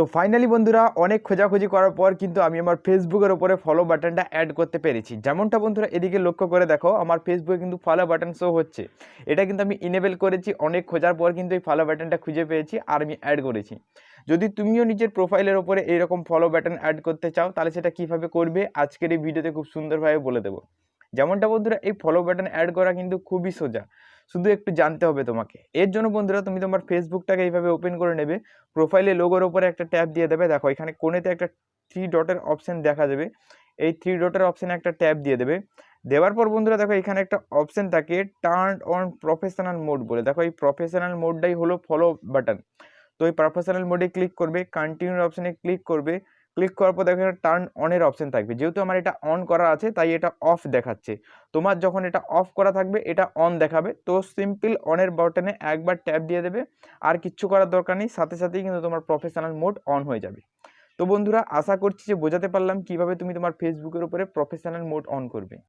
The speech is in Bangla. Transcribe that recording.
তো ফাইনালি বন্ধুরা, অনেক খোঁজাখুঁজি করার পর কিন্তু আমি আমার ফেসবুকের ওপরে ফলো বাটনটা অ্যাড করতে পেরেছি। যেমনটা বন্ধুরা, এদিকে লক্ষ্য করে দেখো, আমার ফেসবুকে কিন্তু ফলো বাটন শো হচ্ছে। এটা কিন্তু আমি ইনেবেল করেছি, অনেক খোঁজার পর কিন্তু এই ফলো বাটনটা খুঁজে পেয়েছি আর আমি অ্যাড করেছি। যদি তুমিও নিজের প্রোফাইলের ওপরে এইরকম ফলো বাটন অ্যাড করতে চাও, তাহলে সেটা কীভাবে করবে, আজকের এই ভিডিওতে খুব সুন্দরভাবে বলে দেবো। যেমনটা বন্ধুরা, এই ফলো বাটন অ্যাড করা কিন্তু খুবই সোজা। শুধু একটু জানতে হবে তোমাকে। এর জন্য বন্ধুরা, তুমি তোমার ফেসবুকটাকে এইভাবে ওপেন করে নেবে। প্রোফাইলে লোগোর ওপরে একটা ট্যাব দিয়ে দেবে। দেখো, এখানে কোণেতে একটা থ্রি ডটের অপশান দেখা যাবে এই থ্রি ডটের অপশানে একটা ট্যাব দিয়ে দেবে। দেওয়ার পর বন্ধুরা, দেখো, এখানে একটা অপশান থাকে টার্ন অন প্রফেশনাল মোড বলে। দেখো, এই প্রফেশনাল মোডটাই হলো ফলো বাটন তো এই প্রফেশনাল মোডে ক্লিক করবে কন্টিনিউর অপশানে ক্লিক করবে। ক্লিক করার পর দেখো টার্ন অনের অপশান থাকবে। যেহেতু আমার এটা অন করা আছে, তাই এটা অফ দেখাচ্ছে। তোমার যখন এটা অফ করা থাকবে, এটা অন দেখাবে। তো সিম্পল অনের বটনে একবার ট্যাপ দিয়ে দেবে। আর কিচ্ছু করার দরকার নেই। সাথে সাথেই কিন্তু তোমার প্রফেশনাল মোড অন হয়ে যাবে। তো বন্ধুরা, আশা করছি যে বোঝাতে পারলাম কীভাবে তুমি তোমার ফেসবুকের উপরে প্রফেশনাল মোড অন করবে।